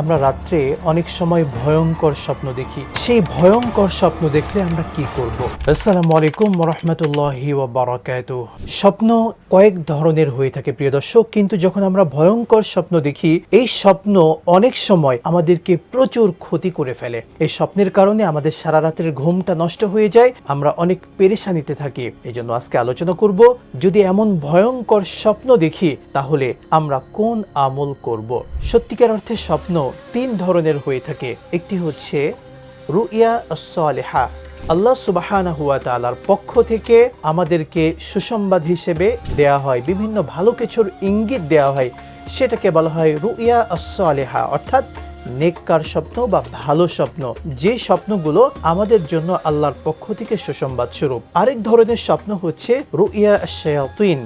আমরা রাত্রে অনেক সময় ভয়ঙ্কর স্বপ্ন দেখি। সেই ভয়ঙ্কর স্বপ্ন দেখলে আমরা কি করব? আসসালামু আলাইকুম রহমতুল্লাহি বারাকাত স্বপ্ন কয়েক ধরনের হয়ে থাকে, প্রিয় দর্শক। কিন্তু যখন আমরা ভয়ঙ্কর স্বপ্ন দেখি, এই স্বপ্ন অনেক সময় আমাদেরকে প্রচুর ক্ষতি করে ফেলে। এই স্বপ্নের কারণে আমাদের সারা রাতের ঘুমটা নষ্ট হয়ে যায়, আমরা অনেক পেরেশানিতে থাকি। এই জন্য আজকে আলোচনা করব, যদি এমন ভয়ঙ্কর স্বপ্ন দেখি, তাহলে আমরা কোন আমল করব? সত্যিকার অর্থে স্বপ্ন তিন ধরনের হয়ে থাকে। একটি হচ্ছে রুইয়া সালেহা আল্লাহ সুবাহানা হুয়া তালার পক্ষ থেকে আমাদেরকে সুসংবাদ হিসেবে দেয়া হয়, বিভিন্ন ভালো কিছুর ইঙ্গিত দেওয়া হয়। সেটাকে বলা হয় রুইয়া সালেহা অর্থাৎ নেককার স্বপ্ন বা ভালো স্বপ্ন। যে স্বপ্নগুলো আমাদের জন্য আল্লাহর পক্ষ থেকে সুসংবাদ স্বরূপ আরেক ধরনের স্বপ্ন হচ্ছে রুইয়া শায়াতিন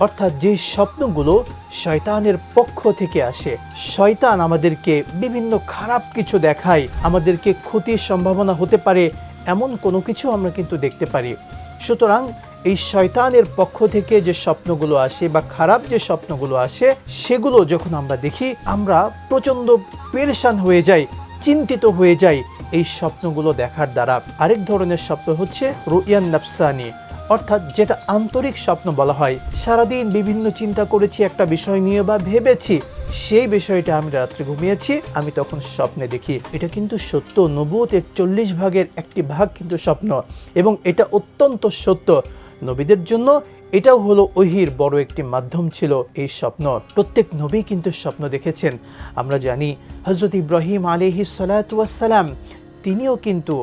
অর্থাৎ যে স্বপ্নগুলো শয়তানের পক্ষ থেকে আসে। শয়তান আমাদেরকে বিভিন্ন খারাপ কিছু দেখায়, আমাদেরকে ক্ষতির সম্ভাবনা হতে পারে, এমন কোনো কিছু আমরা কিন্তু দেখতে পারি। সুতরাং এই শয়তানের পক্ষ থেকে যে স্বপ্নগুলো আসে বা খারাপ যে স্বপ্নগুলো আসে, সেগুলো যখন আমরা দেখি, আমরা প্রচণ্ড পেরেশান হয়ে যাই, চিন্তিত হয়ে যাই এই স্বপ্নগুলো দেখার দ্বারা। আরেক ধরনের স্বপ্ন হচ্ছে রুইয়ান নাফসানি। অর্থাৎ যেটা আন্তরিক স্বপ্ন বলা হয়। সারাদিন বিভিন্ন চিন্তা করেছি, একটা বিষয় নিয়ে বা ভেবেছি, সেই বিষয়টা আমি রাত্রে ঘুমিয়েছি, আমি তখন স্বপ্নে দেখি। এটা কিন্তু সত্য নবুতের চল্লিশ ভাগের একটি ভাগ কিন্তু স্বপ্ন এবং এটা অত্যন্ত সত্য। নবীদের জন্য এটাও হলো ওহির বড় একটি মাধ্যম ছিল এই স্বপ্ন। প্রত্যেক নবী কিন্তু স্বপ্ন দেখেছেন। আমরা জানি হজরত ইব্রাহিম আলিহি সালাতাম তিনিও কিন্তু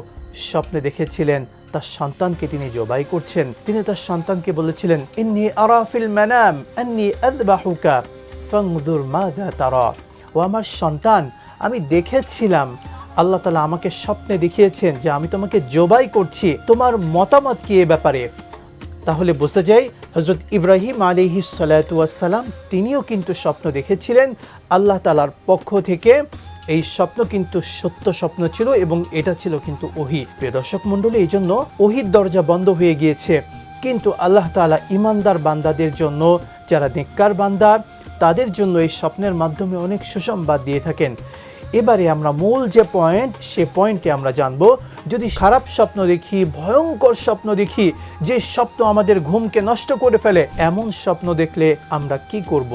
স্বপ্নে দেখেছিলেন। তার সন্তানকে তিনি জবাই করছেন। তিনি তার সন্তানকে বলেছিলেন, ইন্নি আরাফিল মানাম, আন্নি আদবাহুকা ফাংদুর মাদা তারা। ও আমার সন্তান, আমি দেখেছিলাম। আল্লাহ তালা আমাকে স্বপ্নে দেখিয়েছেন যে আমি তোমাকে জবাই করছি। তোমার মতামত কি এ ব্যাপারে? তাহলে বোঝা যায় হজরত ইব্রাহিম আলিহি সালাতাম তিনিও কিন্তু স্বপ্ন দেখেছিলেন আল্লাহ তালার পক্ষ থেকে এই স্বপ্ন কিন্তু সত্য স্বপ্ন ছিল এবং এটা ছিল কিন্তু ওহি। প্রিয় দর্শক মণ্ডলী, এই জন্য ওহির দরজা বন্ধ হয়ে গিয়েছে। কিন্তু আল্লাহ তালা ইমানদার বান্দাদের জন্য, যারা নেককার বান্দা, তাদের জন্য এই স্বপ্নের মাধ্যমে অনেক সুসংবাদ দিয়ে থাকেন। এবারে আমরা মূল যে পয়েন্ট, সে পয়েন্টে আমরা জানব, যদি খারাপ স্বপ্ন দেখি, ভয়ঙ্কর স্বপ্ন দেখি, যে স্বপ্ন আমাদের ঘুমকে নষ্ট করে ফেলে, এমন স্বপ্ন দেখলে আমরা কি করব।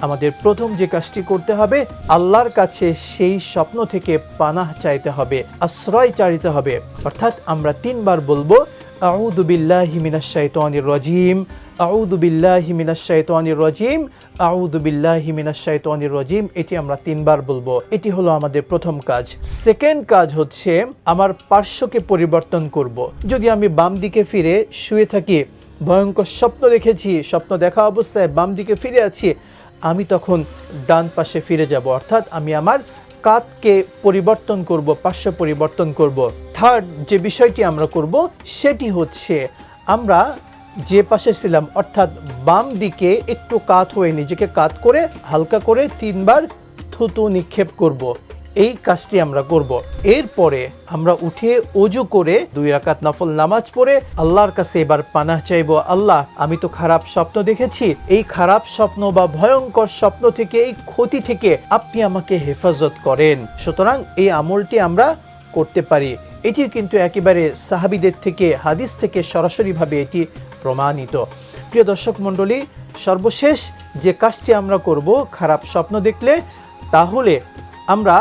আমাদের প্রথম যে কাজটি করতে হবে, আল্লাহর কাছে সেই স্বপ্ন থেকে পানাহ চাইতে হবে, আশ্রয় চাইতে হবে। অর্থাৎ আমরা তিনবার বলব, আউযু বিল্লাহি মিনাশ শাইতানির রাজিম, আউযু বিল্লাহি মিনাশ শাইতানির রাজিম, আউযু বিল্লাহি মিনাশ শাইতানির রাজিম। এটি আমরা তিনবার বলব। এটি হলো আমাদের প্রথম কাজ। সেকেন্ড কাজ হচ্ছে, আমার পার্শ্বকে পরিবর্তন করব। যদি আমি বাম দিকে ফিরে শুয়ে থাকি, ভয়ঙ্কর স্বপ্ন দেখেছি, স্বপ্ন দেখা অবস্থায় বাম দিকে ফিরে আছি আমি তখন ডান পাশে ফিরে যাব অর্থাৎ আমি আমার কাতকে পরিবর্তন করব, পার্শ্ব পরিবর্তন করব থার্ড যে বিষয়টি আমরা করব, সেটি হচ্ছে আমরা যে পাশে ছিলাম, অর্থাৎ বাম দিকে একটু কাত হয়ে নিজেকে কাত করে, হালকা করে তিনবার থুতু নিক্ষেপ করব। এই কাজটি আমরা করব। এরপরে আমরা উঠে অজু করে দুই রাকাত নফল নামাজ পড়ে আল্লাহর কাছে এবার পানাহ চাইব। আল্লাহ, আমি তো খারাপ স্বপ্ন দেখেছি। এই খারাপ স্বপ্ন বা ভয়ঙ্কর স্বপ্ন থেকে, এই ক্ষতি থেকে আপনি আমাকে হেফাজত করেন। সুতরাং এই আমলটি আমরা করতে পারি। এটি কিন্তু একেবারে সাহাবিদের থেকে, হাদিস থেকে সরাসরিভাবে এটি প্রমাণিত। প্রিয় দর্শক মণ্ডলী, সর্বশেষ যে কাজটি আমরা করব খারাপ স্বপ্ন দেখলে, তাহলে আমরা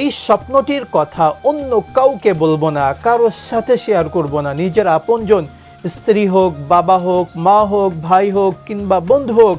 এই স্বপ্নটির কথা অন্য কাউকে বলব না, কারোর সাথে শেয়ার করব না। নিজের আপনজন, স্ত্রী হোক, বাবা হোক, মা হোক, ভাই হোক কিংবা বন্ধু হোক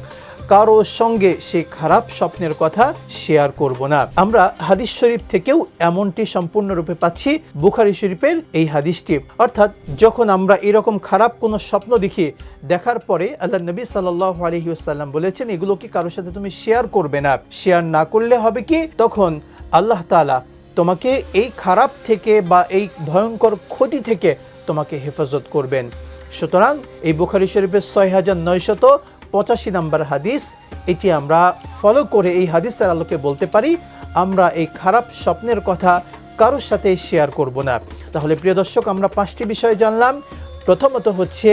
কারও সঙ্গে সে খারাপ স্বপ্নের কথা শেয়ার করব না। আমরা হাদিস শরীফ থেকেও এমনটি সম্পূর্ণরূপে পাচ্ছি, বুখারি শরীফের এই হাদিসটি। অর্থাৎ যখন আমরা এরকম খারাপ কোনো স্বপ্ন দেখি, দেখার পরে আল্লাহ নবী সাল্লাহ আলহিউসাল্লাম বলেছেন, এগুলো কি কারোর সাথে তুমি শেয়ার করবে না? শেয়ার না করলে হবে কি? তখন আল্লাহ তালা তোমাকে এই খারাপ থেকে বা এই ভয়ঙ্কর ক্ষতি থেকে তোমাকে হেফাজত করবেন। সুতরাং এই বুখারি শরীফের ছয় হাজার নয়শত পঁচাশি নাম্বার হাদিস, এটি আমরা ফলো করে এই হাদিসের আলোকে বলতে পারি, আমরা এই খারাপ স্বপ্নের কথা কারোর সাথে শেয়ার করব না। তাহলে প্রিয় দর্শক, আমরা পাঁচটি বিষয় জানলাম। প্রথমত হচ্ছে,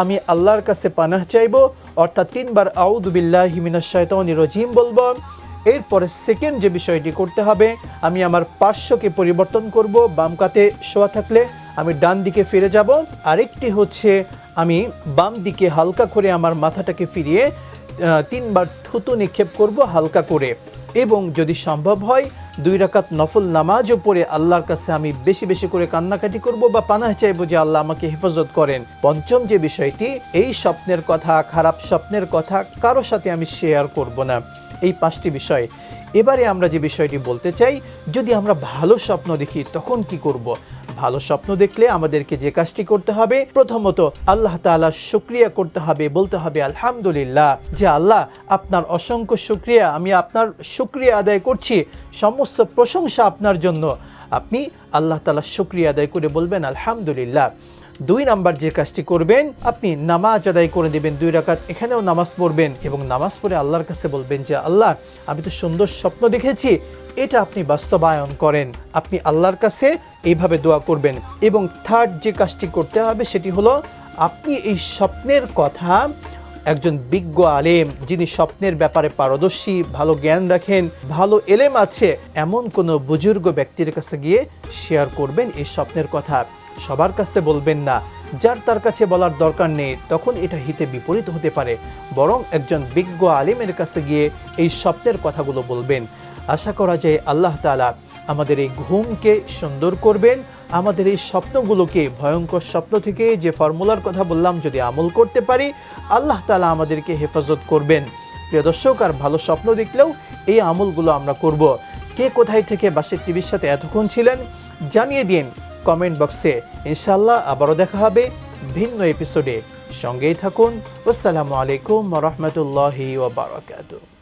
আমি আল্লাহর কাছে পানাহ চাইব, অর্থাৎ তিনবার আউদুবিল্লাহ হিমিনাশ শয়তানির রজিম বলব। এরপরে সেকেন্ড যে বিষয়টি করতে হবে, আমি আমার পার্শ্বকে পরিবর্তন করব, বাম কাতে শোয়া থাকলে আমি ডান দিকে ফিরে যাব। আরেকটি হচ্ছে, আমি বাম দিকে হালকা করে আমার মাথাটাকে ফিরিয়ে তিনবার থুতু নিক্ষেপ করব হালকা করে। এবং যদি সম্ভব হয়, দুই রাকাত নফল নামাজও পড়ে আল্লাহর কাছে আমি বেশি বেশি করে কান্নাকাটি করব বা পানাহ চাইব যে আল্লাহ আমাকে হেফাজত করেন। পঞ্চম যে বিষয়টি, এই স্বপ্নের কথা, খারাপ স্বপ্নের কথা কারও সাথে আমি শেয়ার করব না। এই পাঁচটি বিষয়। এবারে আমরা যে বিষয়টি বলতে চাই, যদি আমরা ভালো স্বপ্ন দেখি, তখন কি করব? ভালো স্বপ্ন দেখলে আমাদেরকে যে কাজটি করতে হবে, প্রথমত আল্লাহ তাআলা শুক্রিয়া করতে হবে, বলতে হবে আলহামদুলিল্লাহ যে আল্লাহ, আপনার অসংখ্য শুক্রিয়া, আমি আপনার শুক্রিয়া আদায় করছি, সমস্ত প্রশংসা আপনার জন্য। আপনি আল্লাহ তাআলা শুক্রিয়া আদায় করে বলবেন আলহামদুলিল্লাহ। দুই নাম্বার যে কাজটি করবেন, আপনি নামাজ আদায় করে দেবেন, দুই রাকাত এখানেও নামাজ পড়বেন এবং নামাজ পড়ে আল্লাহর কাছে বলবেন যে, আল্লাহ, আমি তো সুন্দর স্বপ্ন দেখেছি, এটা আপনি বাস্তবায়ন করেন। আপনি আল্লাহর কাছে এইভাবে দোয়া করবেন। এবং থার্ড যে কাজটি করতে হবে, সেটি হলো আপনি এই স্বপ্নের কথা একজন বিজ্ঞ আলেম, যিনি স্বপ্নের ব্যাপারে পারদর্শী, ভালো জ্ঞান রাখেন, ভালো এলেম আছে, এমন কোনো বুজুর্গ ব্যক্তির কাছে গিয়ে শেয়ার করবেন এই স্বপ্নের কথা। সবার কাছে বলবেন না। যার তার কাছে বলার দরকার নেই, তখন এটা হিতে বিপরীত হতে পারে। বরং একজন বিজ্ঞ আলিমের কাছে গিয়ে এই স্বপ্নের কথাগুলো বলবেন। আশা করা যায় আল্লাহ তালা আমাদের এই ঘুমকে সুন্দর করবেন। আমাদের এই স্বপ্নগুলোকে ভয়ঙ্কর স্বপ্ন থেকে যে ফর্মুলার কথা বললাম যদি আমল করতে পারি, আল্লাহ তালা আমাদেরকে হেফাজত করবেন। প্রিয় দর্শক, আর ভালো স্বপ্ন দেখলেও এই আমলগুলো আমরা করব। কে কোথায় থেকে বাসের টিভির সাথে এতক্ষণ ছিলেন, জানিয়ে দিন। কমেন্ট বক্সে। ইনশাল্লাহ আবারও দেখা হবে ভিন্ন এপিসোডে। সঙ্গেই থাকুন। আসসালামু আলাইকুম রহমতুল্লাহি ওবরাকাতুহ